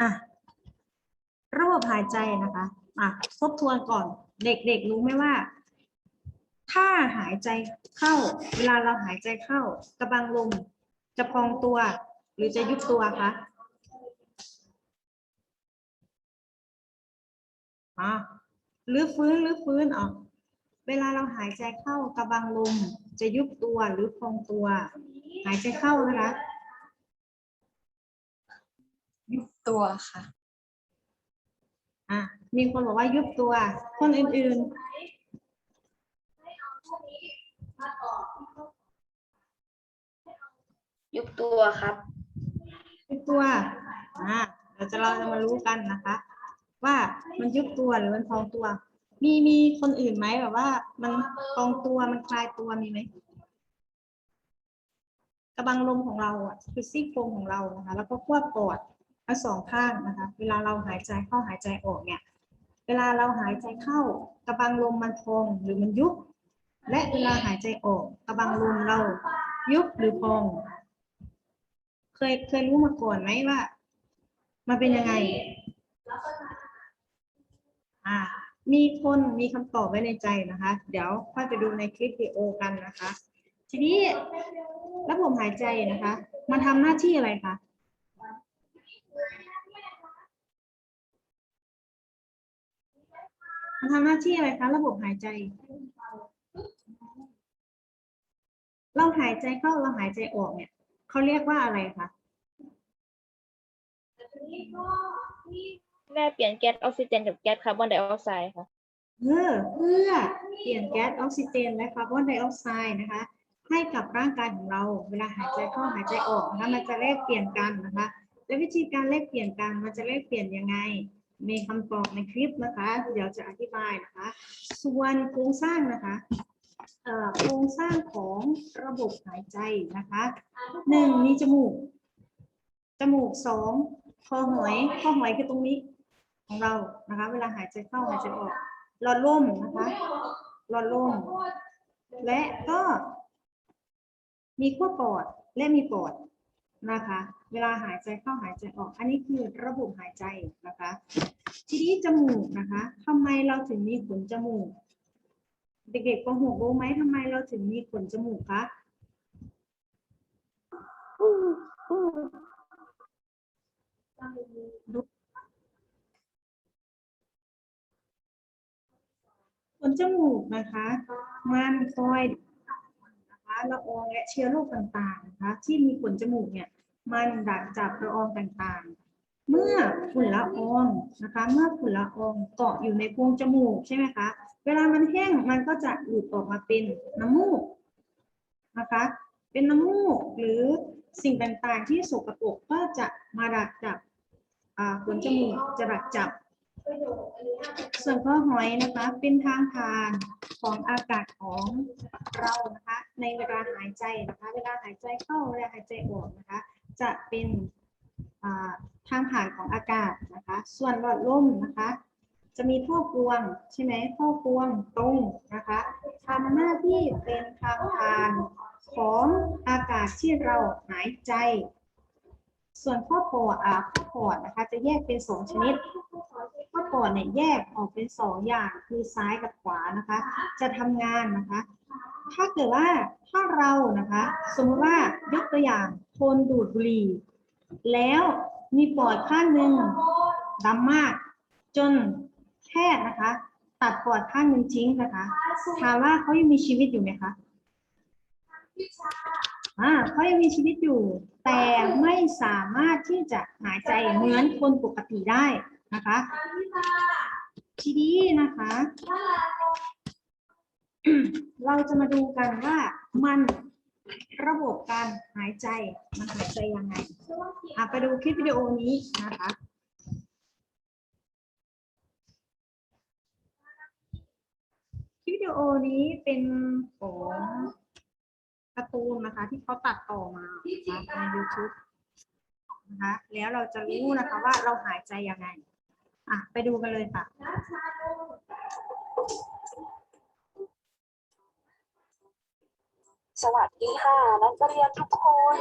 อะระบบหายใจนะคะอะทบทวนก่อน เด็กๆรู้ไหมว่า ถ้าหายใจเข้า เวลาเราหายใจเข้า กระบังลมจะพองตัว หรือจะยุบตัวคะอะหรือฟื้นหรือฟื้นออกเวลาเราหายใจเข้ากระบังลมจะยุบตัวหรือพองตัว หายใจเข้านะคะ ตัวค่ะ อะมีคนบอกว่ายุบตัว คนอื่นยุบตัวครับ ๆยุบตัว อะเราจะเราจะมารู้กันนะคะ ว่ามันยุบตัวหรือมันพองตัว มีมีคนอื่นไหมแบบว่า มันพองตัวมันคลายตัวมีไหมกระบังลมของเราอะคือซี่โครงของเรานะคะ แล้วก็ควบปอด ทั้งสองข้างนะคะ เวลาเราหายใจเข้าหายใจออกเนี่ย เวลาเราหายใจเข้ากระบังลมมันพองหรือมันยุบ และเวลาหายใจออกกระบังลมเรายุบหรือพอง เคยเคยรู้มาก่อนไหมว่า มันเป็นยังไง อ่า มีคนมีคำตอบไว้ในใจนะคะ เดี๋ยวค่อยไปดูในคลิปวิดีโอกันนะคะ ทีนี้ระบบหายใจนะคะ มันทำหน้าที่อะไรคะ มันทำหน้าที่อะไรคะ ระบบหายใจ เราหายใจเข้าเราหายใจออกเนี่ยเขาเรียกว่าอะไรคะแม่เปลี่ยนแก๊สออกซิเจนกับแก๊สคาร์บอนไดออกไซด์ค่ะเพื่อเพื่อเปลี่ยนแก๊สออกซิเจนและคาร์บอนไดออกไซด์นะคะ ให้กับร่างกายของเรา เวลาหายใจเข้าหายใจออกนะคะมันจะแลกเปลี่ยนกันนะคะ และวิธีการแลกเปลี่ยนกันมันจะแลกเปลี่ยนยังไง มีคำตอบในคลิปนะคะ เดี๋ยวจะอธิบายนะคะ ส่วนโครงสร้างนะคะโครงสร้างของระบบหายใจนะคะหนึ่งมีจมูก จมูกสองคอหอยคอหอยคือตรงนี้ของเรานะคะ เวลาหายใจเข้าหายใจออกหลอดลมนะคะหลอดลมและก็มีขั้วปอดและมีปอดนะคะ เวลาหายใจเข้าหายใจออก อันนี้คือระบบหายใจนะคะ ทีนี้จมูกนะคะทำไมเราถึงมีขนจมูก เด็กๆปหกรู้ไหมทำไมเราถึงมีขนจมูกคะดูขนจมูกนะคะ มันคอยนะคะละอองและเชื้อโรคต่างๆนะคะ ที่มีขนจมูกเนี่ย มันดักจับละอองต่างๆ เมื่อฝุ่นละอองนะคะ เมื่อฝุ่นละอองเกาะอยู่ในโพรงจมูกใช่ไหมคะ เวลามันแห้งมันก็จะหลุดออกมาเป็นน้ำมูกนะคะ เป็นน้ำมูกหรือสิ่งต่างๆที่สกปรกก็จะมาดักจับอ่าขนจมูกจะดักจับ ส่วนข้อหอยนะคะเป็นทางผ่านของอากาศของเรานะคะ ในเวลาหายใจนะคะ เวลาหายใจเข้าเวลาหายใจออกนะคะ จะเป็นทางผ่านของอากาศนะคะ ส่วนหลอดลมนะคะ จะมีท่อกวงใช่ไหมท่อกวงตรงนะคะทำหน้าที่เป็นทางผ่านของอากาศที่เราหายใจ ส่วนข้อปอดอ่าข้อปอดนะคะ จะแยกเป็นสองชนิด ข้อปอดเนี่ยแยกออกเป็นสองอย่างคือซ้ายกับขวานะคะ จะทำงานนะคะ ถ้าเกิดว่าถ้าเรานะคะ สมมติว่ายกตัวอย่างคนดูดบุหรี่แล้วมีปอดข้างหนึ่งดำมาก จนแพทย์นะคะ ตัดปอดข้างหนึ่งทิ้งนะคะถามว่าเขายังมีชีวิตอยู่ไหมคะอ่าเขายังมีชีวิตอยู่ แต่ไม่สามารถที่จะหายใจเหมือนคนปกติได้ นะคะ ทีนี้นะคะ เราจะมาดูกันว่ามันระบบการหายใจมันหายใจยังไงอะไปดูคลิปวิดีโอนี้นะคะคลิปวิดีโอนี้เป็นของการ์ตูนนะคะ ที่เขาตัดต่อมานะคะใน YouTube นะคะแล้วเราจะรู้นะคะว่าเราหายใจยังไง อะไปดูกันเลยค่ะ สวัสดีค่ะนักเรียนทุกคน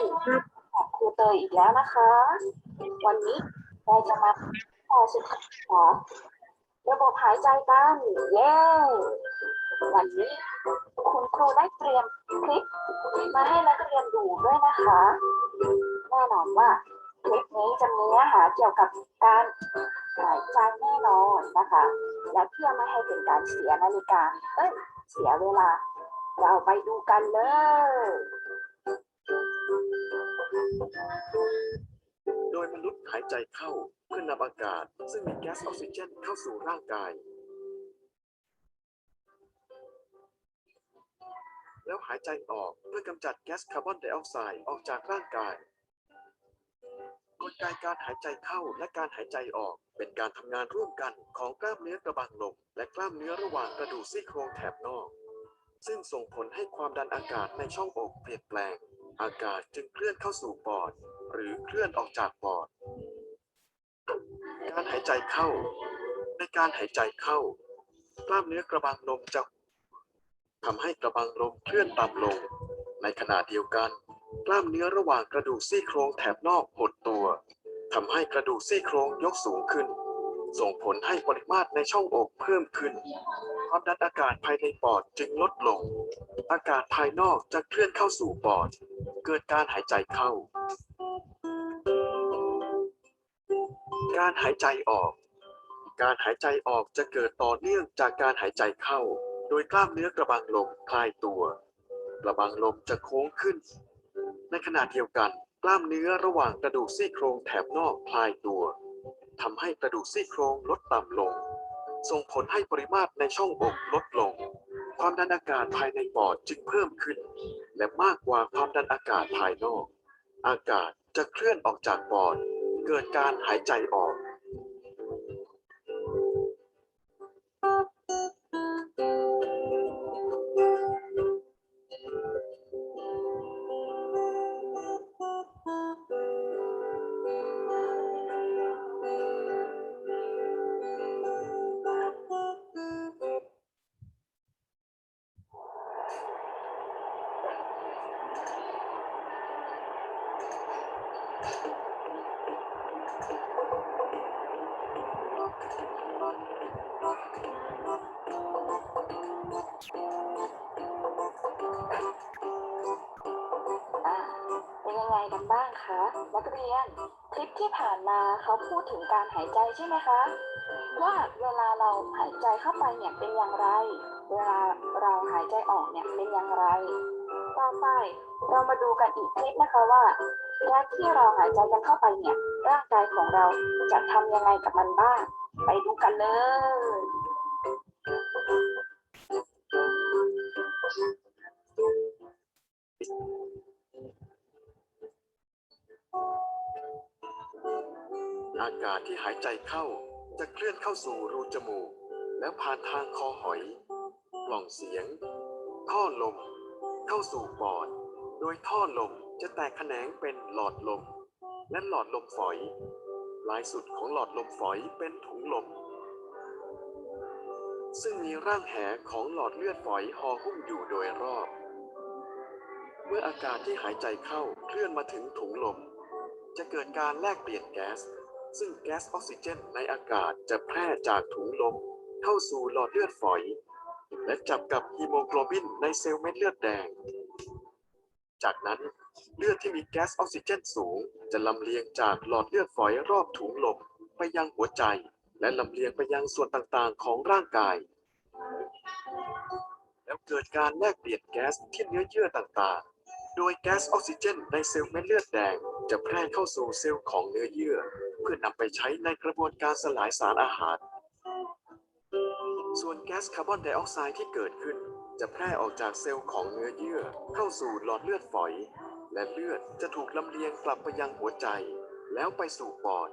ของครูเตยอีกแล้วนะคะ วันนี้เราจะมาต่อสุดคำถามระบบหายใจกันเย้วันนี้คุณครูได้เตรียมคลิปมาให้นักเรียนดูด้วยนะคะ แน่นอนว่าคลิปนี้จะมีเนื้อหาเกี่ยวกับการ หายใจแน่นอนนะคะ และเพื่อไม่ให้เป็นการเสียนาฬิกา เอ้ย เสียเวลา เราไปดูกันเลยโดยมนุษย์หายใจเข้าเพื่อนำอากาศ ซึ่งมีแก๊สออกซิเจนเข้าสู่ร่างกาย แล้วหายใจออกเพื่อกำจัดแก๊สคาร์บอนไดออกไซด์ออกจากร่างกาย กลไกการหายใจเข้าและการหายใจออก เป็นการทำงานร่วมกันของกล้ามเนื้อกระบังลมและกล้ามเนื้อระหว่างกระดูกซี่โครงแถบนอก ซึ่งส่งผลให้ความดันอากาศในช่องอกเปลี่ยนแปลง อากาศจึงเคลื่อนเข้าสู่ปอด หรือเคลื่อนออกจากปอด การหายใจเข้า ในการหายใจเข้า กล้ามเนื้อกระบังลมจะทำให้กระบังลมเคลื่อนต่ำลง ในขณะเดียวกัน กล้ามเนื้อระหว่างกระดูกซี่โครงแถบนอกหดตัวทำให้กระดูกซี่โครงยกสูงขึ้น ส่งผลให้ปริมาตรในช่องอกเพิ่มขึ้นความดันอากาศภายในปอดจึงลดลง อากาศภายนอกจะเคลื่อนเข้าสู่ปอด เกิดการหายใจเข้า การหายใจออก การหายใจออกจะเกิดต่อเนื่องจากการหายใจเข้า โดยกล้ามเนื้อกระบังลมคลายตัว กระบังลมจะโค้งขึ้น ในขณะเดียวกัน กล้ามเนื้อระหว่างกระดูกซี่โครงแถบนอกคลายตัวทำให้กระดูกซี่โครงลดต่ำลง ส่งผลให้ปริมาตรในช่องอกลดลง ความดันอากาศภายในปอดจึงเพิ่มขึ้น และมากกว่าความดันอากาศภายนอก อากาศจะเคลื่อนออกจากปอด เกิดการหายใจออก นักเรียน คลิปที่ผ่านมาเขาพูดถึงการหายใจใช่ไหมคะ ว่าเวลาเราหายใจเข้าไปเนี่ยเป็นอย่างไร เวลาเราหายใจออกเนี่ยเป็นอย่างไร ต่อไปเรามาดูกันอีกคลิปนะคะว่าแก๊สที่เราหายใจกันเข้าไปเนี่ยร่างกายของเราจะทำยังไงกับมันบ้าง ไปดูกันเลยากาศที่หายใจเข้าจะเคลื่อนเข้าสู่รูจมูก แล้วผ่านทางคอหอยปล่องเสียง ท่อลม เข้าสู่ปอด โดยท่อลมจะแตกแขนงเป็นหลอดลม และหลอดลมฝอย ปลายสุดของหลอดลมฝอยเป็นถุงลม ซึ่งมีร่างแหของหลอดเลือดฝอยห่อหุ้มอยู่โดยรอบ เมื่ออากาศที่หายใจเข้าเคลื่อนมาถึงถุงลม จะเกิดการแลกเปลี่ยนแก๊ส ซึ่งแก๊สออกซิเจนในอากาศจะแพร่จากถุงลมเข้าสู่หลอดเลือดฝอย และจับกับฮีโมโกลบินในเซลล์เม็ดเลือดแดง จากนั้นเลือดที่มีแก๊สออกซิเจนสูง จะลำเลียงจากหลอดเลือดฝอยรอบถุงลมไปยังหัวใจ และลำเลียงไปยังส่วนต่างๆ ของร่างกาย แล้วเกิดการแลกเปลี่ยนแก๊สที่เนื้อเยื่อต่างๆ โดยแก๊สออกซิเจนในเซลล์เม็ดเลือดแดง จะแพร่เข้าสู่เซลล์ของเนื้อเยื่อ เพื่อนำไปใช้ในกระบวนการสลายสารอาหาร ส่วนแก๊สคาร์บอนไดออกไซด์ที่เกิดขึ้น จะแพร่ออกจากเซลล์ของเนื้อเยื่อ เข้าสู่หลอดเลือดฝอย และเลือดจะถูกลำเลียงกลับไปยังหัวใจ แล้วไปสู่ปอด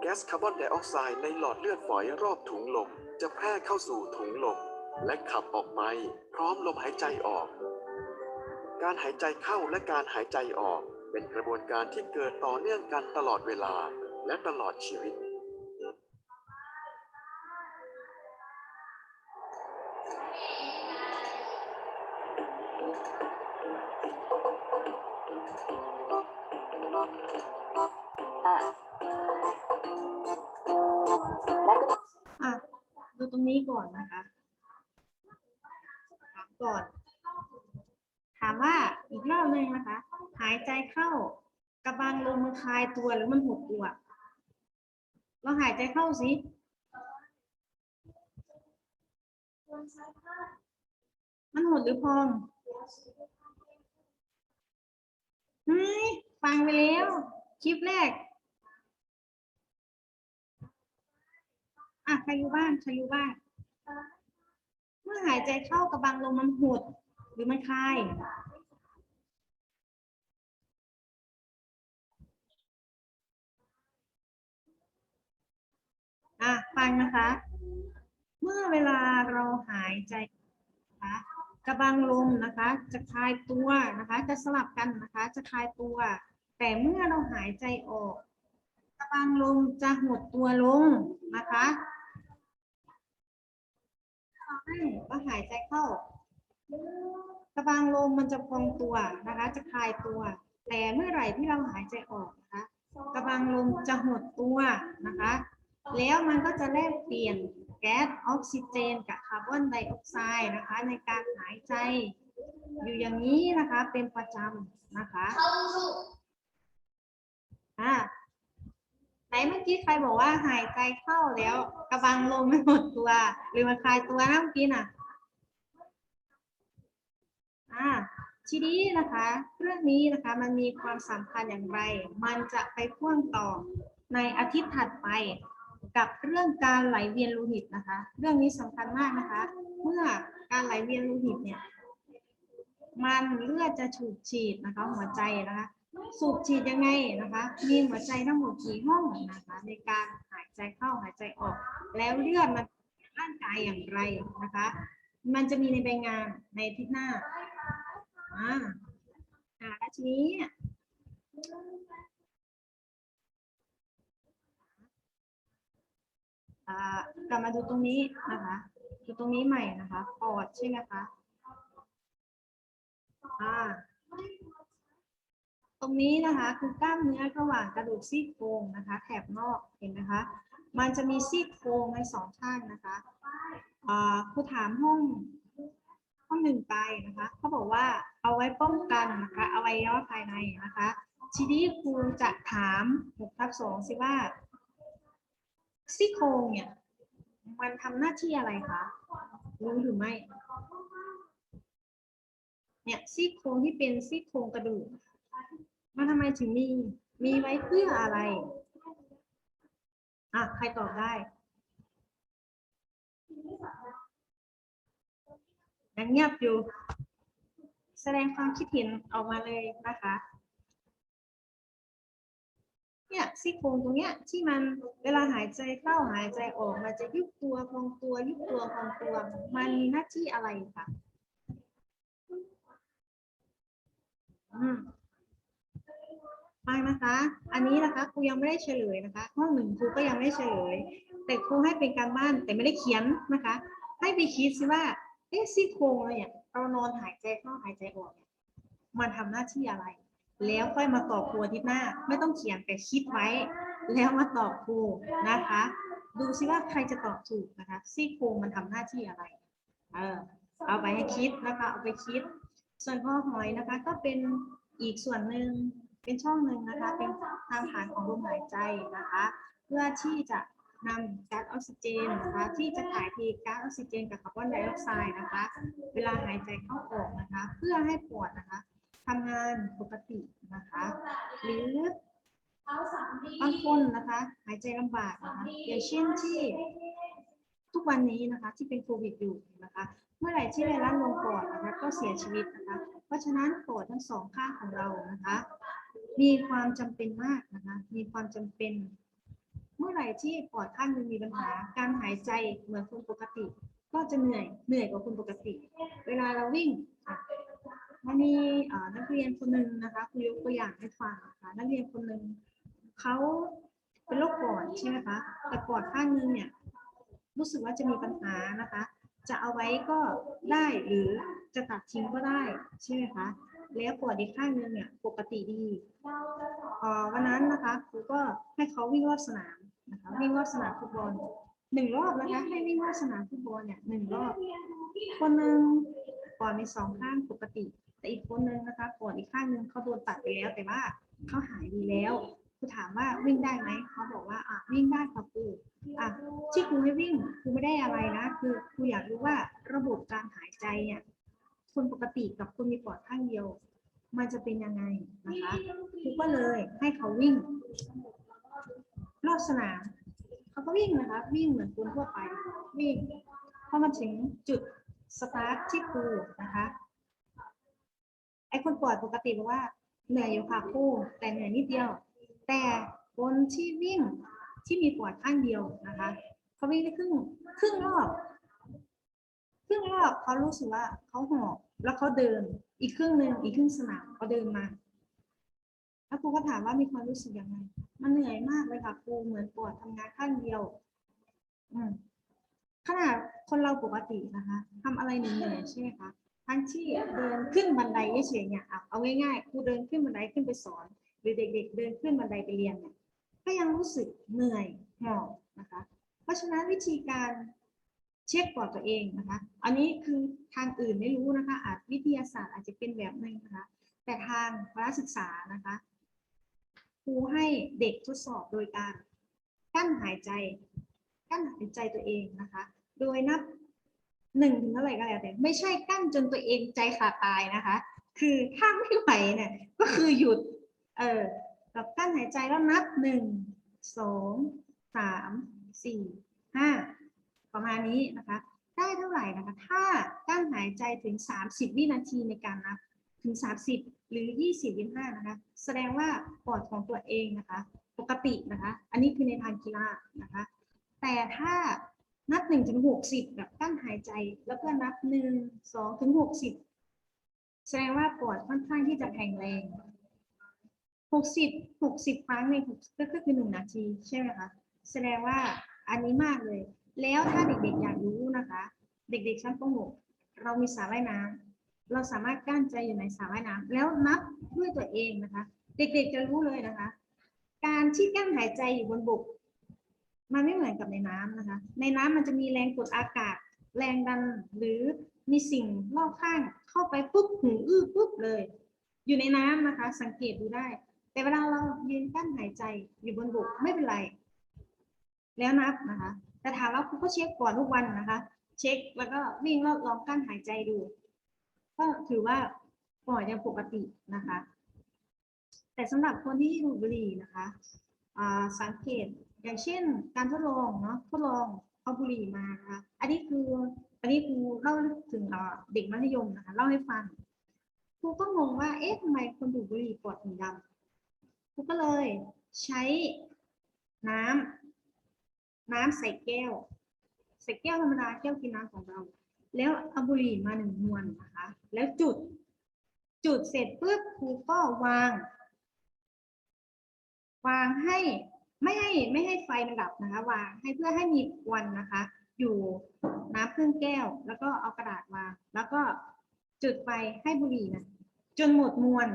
แก๊สคาร์บอนไดออกไซด์ในหลอดเลือดฝอยรอบถุงลมจะแพร่เข้าสู่ถุงลม และขับออกไปพร้อมลมหายใจออก การหายใจเข้าและการหายใจออกเป็นกระบวนการที่เกิดต่อเนื่องกันตลอดเวลาและตลอดชีวิต อะดูตรงนี้ก่อนนะคะ งนะคะ หายใจเข้ากระบังลมมันคลายตัวหรือมันหดตัวเราหายใจเข้าสิมันหดหรือพองเฮ้ยฟังไปแล้ว คลิปแรก อะ ใครอยู่บ้าน ใครอยู่บ้าน เมื่อหายใจเข้ากระบังลมมันหดหรือมันคลาย อะฟังนะคะ เมื่อเวลาเราหายใจนะคะกระบังลมนะคะ จะคลายตัวนะคะ จะสลับกันนะคะ จะคลายตัว แต่เมื่อเราหายใจออก กระบังลมจะหดตัวลงนะคะเราให้ก็หายใจเข้ากระบังลมมันจะพองตัวนะคะ จะคลายตัว แต่เมื่อไหร่ที่เราหายใจออกนะคะ กระบังลมจะหดตัวนะคะ แล้วมันก็จะแลกเปลี่ยนแก๊สออกซิเจน กับคาร์บอนไดออกไซด์นะคะ ในการหายใจ อยู่อย่างนี้นะคะเป็นประจำนะคะอ่าไหนเมื่อกี้ใครบอกว่าหายใจเข้าแล้วกระบังลมไม่หมดตัว หรือมันคลายตัวนะเมื่อกี้น่ะอ่าทีนี้นะคะเรื่องนี้นะคะมันมีความสำคัญอย่างไร มันจะไปพ่วงต่อในอาทิตย์ถัดไป กับเรื่องการไหลเวียนโลหิตนะคะ เรื่องนี้สำคัญมากนะคะ เมื่อการไหลเวียนโลหิตเนี่ย มันเลือดจะฉูบฉีดนะคะ หัวใจนะคะ สูบฉีดยังไงนะคะ มีหัวใจทั้งหมดกี่ห้องนะคะ ในการหายใจเข้าหายใจออก แล้วเลือดมันร่างกายอย่างไรนะคะ มันจะมีในใบงานในอาทิตย์หน้าอ่าอ่าแล้วทีนี้เนี่ย อ่ากลับมาดูตรงนี้นะคะดูตรงนี้ใหม่นะคะปอดใช่ไหมคะอ่าตรงนี้นะคะคือกล้ามเนื้อระหว่างกระดูกซี่โครงนะคะแถบนอกเห็นไหมคะ มันจะมีซี่โครงในสองข้างนะคะอ่าครูถามห้องห้องหนึ่งไปนะคะเขาบอกว่าเอาไว้ป้องกันนะคะอวัยวะภายในนะคะ ทีนี้ครูจะถาม6ทับสองสิว่า ซี่โครงเนี่ย มันทำหน้าที่อะไรคะ รู้หรือไม่ เนี่ยซี่โครงที่เป็นซี่โครงกระดูก มันทำไมถึงมี มีไว้เพื่ออะไร อะ ใครตอบได้ ยังเงียบอยู่ แสดงความคิดเห็นออกมาเลยนะคะ เนี่ยซี่โครงตรงเนี้ยที่มันเวลาหายใจเข้าหายใจออกมันจะยุบตัวพองตัวยุบตัวพองตัว มันมีหน้าที่อะไรคะอืมฟังนะคะ อันนี้นะคะครูยังไม่ได้เฉลยนะคะ ห้องหนึ่งครูก็ยังไม่เฉลย แต่ครูให้เป็นการบ้านแต่ไม่ได้เขียนนะคะ ให้ไปคิดสิว่าเอ๊ะซี่โครงเราเนี่ยเรานอนหายใจเข้าหายใจออกเนี่ยมันทำหน้าที่อะไร แล้วค่อยมาตอบครูอาทิตย์หน้า ไม่ต้องเขียนแต่คิดไว้ แล้วมาตอบครูนะคะ ดูสิว่าใครจะตอบถูกนะคะซี่โครงมันทำหน้าที่อะไร เออเอาไปให้คิดนะคะเอาไปคิด ส่วนข้อหอยนะคะก็เป็นอีกส่วนหนึ่งเป็นช่องหนึ่งนะคะ เป็นทางผ่านของลมหายใจนะคะ เพื่อที่จะนำก๊าซออกซิเจนนะคะที่จะถ่ายเทก๊าซออกซิเจนกับคาร์บอนไดออกไซด์นะคะ เวลาหายใจเข้าออกนะคะ เพื่อให้ปอดนะคะ ทำงานปกตินะคะ หรือบางคนนะคะหายใจลำบากนะคะอย่างเช่นที่ทุกวันนี้นะคะที่เป็นโควิดอยู่นะคะ เมื่อไหร่ที่ไวรัสลงปอดนะคะก็เสียชีวิตนะคะ เพราะฉะนั้นปอดทั้งสองข้างของเรานะคะ มีความจำเป็นมากนะคะ มีความจำเป็น เมื่อไหร่ที่ปอดข้างหนึงมีปัญหา การหายใจเหมือนคนปกติ ก็จะเหนื่อยเหนื่อยกว่าคนปกติ เวลาเราวิ่งอะ มันมีนักเรียนคนหนึ่งนะคะครูยกตัวอย่างให้ฟังนะคะนักเรียนคนหนึ่งเขาเป็นโรคปอดใช่ไหมคะแต่ปอดข้างนึงเนี่ยรู้สึกว่าจะมีปัญหานะคะ จะเอาไว้ก็ได้หรือจะตัดทิ้งก็ได้ใช่ไหมคะแล้วปอดอีกข้างนึงเนี่ยปกติดีอ่อวันนั้นนะคะครูก็ให้เขาวิ่งรอบสนามนะคะวิ่งรอบสนามฟุตบอลหนึ่งรอบนะคะให้วิ่งรอบสนามฟุตบอลเนี่ยหนึ่งรอบคนหนึ่งปอดมีสองข้างปกติ แต่อีกคนนึงนะคะปอดอีกข้างหนึ่งเขาโดนตัดไปแล้ว แต่ว่าเขาหายดีแล้วครูถามว่าวิ่งได้ไหมเขาบอกว่าอะวิ่งได้ค่ะครูอะที่ครูให้วิ่งครูไม่ได้อะไรนะ คือครูอยากรู้ว่าระบบการหายใจเนี่ยคนปกติกับคนมีปอดข้างเดียว มันจะเป็นยังไงนะคะครูก็เลยให้เขาวิ่ง รอบสนามเขาก็วิ่งนะคะ วิ่งเหมือนคนทั่วไปวิ่งพอมาถึงจุดสตาร์ทที่ครูนะคะ ไอคนปอดปกติบอกว่าเหนื่อยอยู่ค่ะครูแต่เหนื่อยนิดเดียว แต่คนที่วิ่งที่มีปอดข้างเดียวนะคะเขาวิ่งได้ครึ่งครึ่งรอบครึ่งรอบเขารู้สึกว่าเขาหอบแล้วเขาเดินอีกครึ่งหนึ่งอีกครึ่งสนามเขาเดินมา แล้วครูก็ถามว่ามีความรู้สึกยังไงมันเหนื่อยมากเลยค่ะครูเหมือนปอดทำงานข้างเดียว อืมขนาดคนเราปกตินะคะทำอะไรเหนื่อยใช่ไหมคะ ทั้งที่เดินขึ้นบันไดเฉยๆเนี่ยเอาง่ายๆครูเดินขึ้นบันไดขึ้นไปสอน หรือเด็ก ๆ เดินขึ้นบันไดไปเรียนเนี่ยก็ยังรู้สึกเหนื่อยหอบนะคะ เพราะฉะนั้นวิธีการเช็คปอดตัวเองนะคะ อันนี้คือทางอื่นไม่รู้นะคะ อาจวิทยาศาสตร์อาจจะเป็นแบบหนึ่งนะคะ แต่ทางพละศึกษานะคะครูให้เด็กทดสอบโดยการกั้นหายใจ กั้นหายใจตัวเองนะคะ โดยนับ หนึ่งถึงเท่าไหร่ก็แล้วแต่ ไม่ใช่กั้นจนตัวเองใจขาดตายนะคะ คือถ้าไม่ไหวเนี่ยก็คือหยุด เออกับกั้นหายใจแล้วนับหนึ่งสองสามสี่ห้าประมาณนี้นะคะ ได้เท่าไหร่นะคะ ถ้ากั้นหายใจถึงสามสิบวินาทีในการนับถึง 30 หรือ 20 25 นะคะ แสดงว่าปอดของตัวเองนะคะ ปกตินะคะ อันนี้คือในทางกีฬานะคะ แต่ถ้า นับ1ถึง60แบบกั้นหายใจ แล้วก็นับ1 2ถึง60แสดงว่าปอดค่อนข้างที่จะแข็งแรง60 60ครั้งในก็คือ1นาทีใช่ไหมคะแสดงว่าอันนี้มากเลย แล้วถ้าเด็กๆอยากรู้นะคะ เด็กๆชั้นป .6 เรามีสระว่ายน้ำเราสามารถกั้นใจอยู่ในสระว่ายน้ำแล้วนับด้วยตัวเองนะคะ เด็กๆจะรู้เลยนะคะ การที่กั้นหายใจอยู่บนบก มันไม่เหมือนกับในน้ำนะคะ ในน้ำมันจะมีแรงกดอากาศ แรงดันหรือมีสิ่งรอบข้างเข้าไปปุ๊บหูอื้อปุ๊บเลย อยู่ในน้ำนะคะ สังเกตดูได้ แต่เวลาเรายืนกั้นหายใจอยู่บนบกไม่เป็นไร แล้วนับนะคะ แต่ถามว่าครูก็เช็คก่อนทุกวันนะคะ เช็คแล้วก็วิ่งแล้วลองกั้นหายใจดู ก็ถือว่าปอดยังปกตินะคะ แต่สำหรับคนที่ดูดบุหรี่นะคะสังเกต อย่างเช่นการทดลองเนาะทดลองเอาบุหรี่มานะคะอันนี้คืออันนี้ครูเล่าถึงเด็กมัธยมนะคะเล่าให้ฟังครูก็งงว่าเอ๊ะทำไมคนดูดบุหรี่ปอดถึงดำครูก็เลยใช้น้ำน้ำใส่แก้ว ใส่แก้วธรรมดาแก้วกินน้ำของเรา แล้วเอาบุหรี่มาหนึ่งมวนนะคะ แล้วจุด จุดเสร็จปุ๊บครูก็วาง วางให้ ไม่ให้ไม่ให้ไฟมันดับนะคะ วางให้เพื่อให้มีควันนะคะ อยู่น้ำครึ่งแก้ว แล้วก็เอากระดาษวางแล้วก็จุดไฟให้บุหรี่นะจนหมดมวล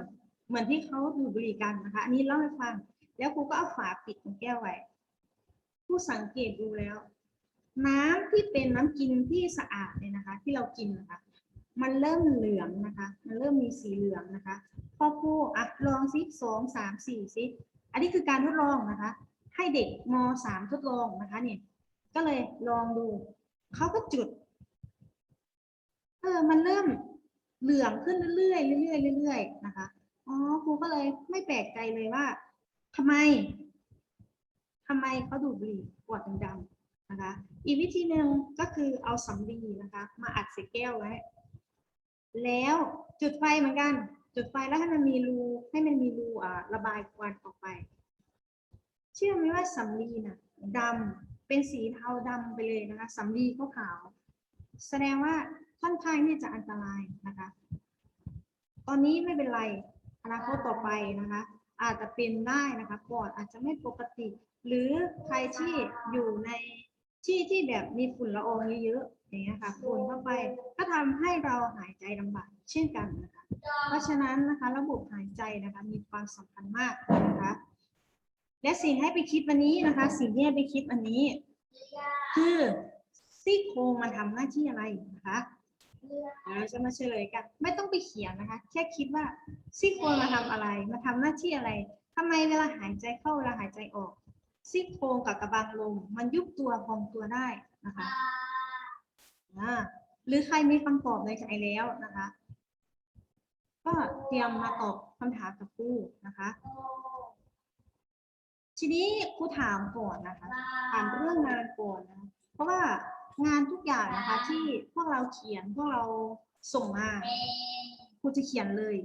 เหมือนที่เขาดูดบุหรี่กันนะคะอันนี้เล่าให้ฟังแล้วครูก็เอาฝาปิดของแก้วไว้ผู้สังเกตดูแล้ว น้ำที่เป็นน้ำกินที่สะอาดเนี่ยนะคะ ที่เรากินนะคะ มันเริ่มเหลืองนะคะ มันเริ่มมีสีเหลืองนะคะพอครูอะลองซิสองสามสี่ซิอันนี้คือการทดลองนะคะ ให้เด็กมสามทดลองนะคะเนี่ยก็เลยลองดู เขาก็จุด เออ มันเริ่มเหลืองขึ้นเรื่อยๆเรื่อยๆเรื่อยๆนะคะ อ๋อ ครูก็เลยไม่แปลกใจเลยว่าทำไมทำไมเขาดูดบุหรี่ปวดดำนะคะ อีกวิธีหนึ่งก็คือเอาสำลีนะคะ มาอัดใส่แก้วไว้ แล้วจุดไฟเหมือนกัน จุดไฟแล้วให้มันมีรู ให้มันมีรูอ่าระบายควันออกไป เชื่อไหมว่าสำลีน่ะดำเป็นสีเทาดำไปเลยนะคะสำลีขาว แสดงว่าค่อนข้างที่จะอันตรายนะคะ ตอนนี้ไม่เป็นไรอนาคตต่อไปนะคะ อาจจะเป็นได้นะคะปอดอาจจะไม่ปกติ หรือใครที่อยู่ในที่ที่แบบมีฝุ่นละอองเยอะๆอย่างเงี้ยค่ะฝุ่นเข้าไปก็ทำให้เราหายใจลำบากเช่นกันนะคะ เพราะฉะนั้นนะคะ ระบบหายใจนะคะมีความสำคัญมากนะคะ และสิ่งให้ไปคิดวันนี้นะคะ สิ่งที่ให้ไปคิดวันนี้ คือซี่โครงมันทำหน้าที่อะไรนะคะเดี๋ยวเราจะมาเฉลยกัน ไม่ต้องไปเขียนนะคะ แค่คิดว่าซี่โครงมาทำอะไร มาทำหน้าที่อะไรทำไมเวลาหายใจเข้าเวลาหายใจออกซี่โครงกับกระบังลมมันยุบตัวพองตัวได้นะคะหรือใครมีคำตอบในใจแล้วนะคะ ก็เตรียมมาตอบคำถามกับครูนะคะ ทีนี้ครูถามก่อนนะคะ ถามเรื่องงานก่อนนะเพราะว่างานทุกอย่างนะคะ ที่พวกเราเขียนพวกเราส่งมาครูจะเขียนเลย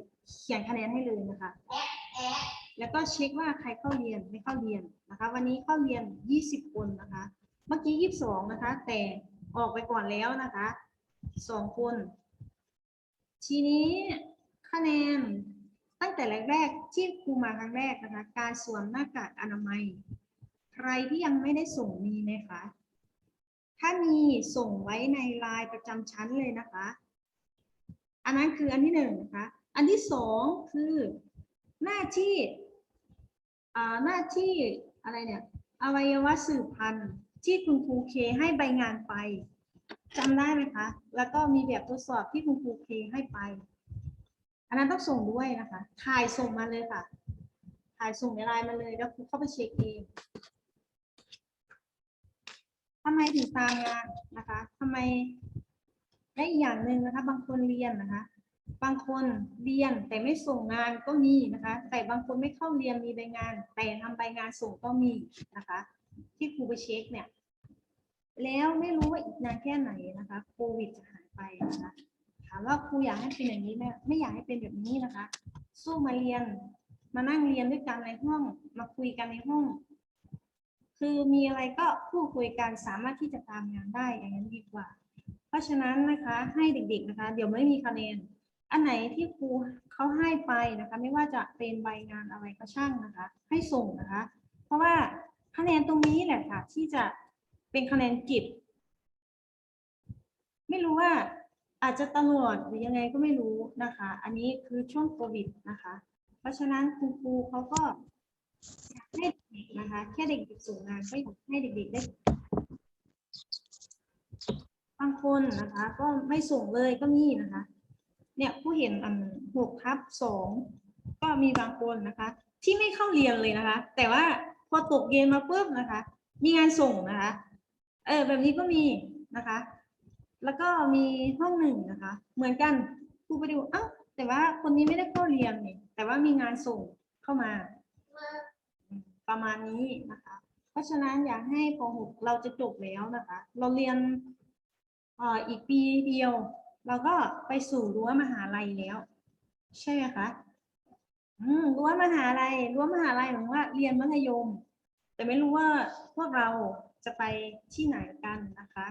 เขียนคะแนนให้เลยนะคะ แล้วก็เช็คว่าใครเข้าเรียนไม่เข้าเรียนนะคะ วันนี้เข้าเรียน 20 คนนะคะ เมื่อกี้ 22 นะคะ แต่ออกไปก่อนแล้วนะคะสองคน ทีนี้คะแนน ตั้งแต่แรกๆที่ครูมาครั้งแรกนะคะ การสวมหน้ากากอนามัย ใครที่ยังไม่ได้ส่งมีไหมคะ ถ้ามีส่งไว้ในไลน์ประจำชั้นเลยนะคะ อันนั้นคืออันที่หนึ่งนะคะ อันที่สองคือหน้าที่อ่าหน้าที่อะไรเนี่ยอวัยวะสืบพันธุ์ที่คุณครูเคให้ใบงานไปจำได้ไหมคะ แล้วก็มีแบบทดสอบที่คุณครูเคให้ไป อันนั้นต้องส่งด้วยนะคะ ถ่ายส่งมาเลยค่ะ ถ่ายส่งในไลน์มาเลยแล้วครูเข้าไปเช็คเองทำไมถึงตามงานนะคะทำไมและอีกอย่างหนึ่งนะคะ บางคนเรียนนะคะ บางคนเรียนแต่ไม่ส่งงานก็มีนะคะ แต่บางคนไม่เข้าเรียนมีใบงาน แต่ทำใบงานส่งก็มีนะคะ ที่ครูไปเช็คเนี่ย แล้วไม่รู้ว่าอีกนานแค่ไหนนะคะ โควิดจะหายไปนะคะ ว่าครูอยากให้เป็นอย่างนี้ไหมไม่อยากให้เป็นแบบนี้นะคะ สู้มาเรียน มานั่งเรียนด้วยกันในห้อง มาคุยกันในห้อง คือมีอะไรก็พูดคุยกันสามารถที่จะตามงานได้อย่างนั้นดีกว่า เพราะฉะนั้นนะคะให้เด็กๆนะคะ เดี๋ยวไม่มีคะแนน อันไหนที่ครูเขาให้ไปนะคะ ไม่ว่าจะเป็นใบงานอะไรก็ช่างนะคะ ให้ส่งนะคะ เพราะว่าคะแนนตรงนี้แหละค่ะที่จะเป็นคะแนนกิจไม่รู้ว่า อาจจะตลอดหรือยังไงก็ไม่รู้นะคะ อันนี้คือช่วงโควิดนะคะ เพราะฉะนั้นคุณครูเขาก็อยากให้เด็กนะคะ แค่เด็กๆส่งงานก็อยากให้เด็กๆได้ บางคนนะคะ ก็ไม่ส่งเลยก็มีนะคะ เนี่ยผู้เห็นอันหกทับสองก็มีบางคนนะคะ ที่ไม่เข้าเรียนเลยนะคะ แต่ว่าพอตกเย็นมาปุ๊บนะคะ มีงานส่งนะคะ เออแบบนี้ก็มีนะคะ แล้วก็มีห้องหนึ่งนะคะ เหมือนกันครูไปดูอ้าแต่ว่าคนนี้ไม่ได้เข้าเรียนนี่แต่ว่ามีงานส่งเข้ามา ประมาณนี้นะคะ เพราะฉะนั้นอยากให้ป .6 เราจะจบแล้วนะคะ เราเรียนออีกปีเดียว เราก็ไปสู่รั้วมหาลัยแล้ว ใช่ไหมคะรั้วมหาลัยรั้วมหาลัยหมายว่าเรียนมัธยม แต่ไม่รู้ว่าพวกเราจะไปที่ไหนกันนะคะ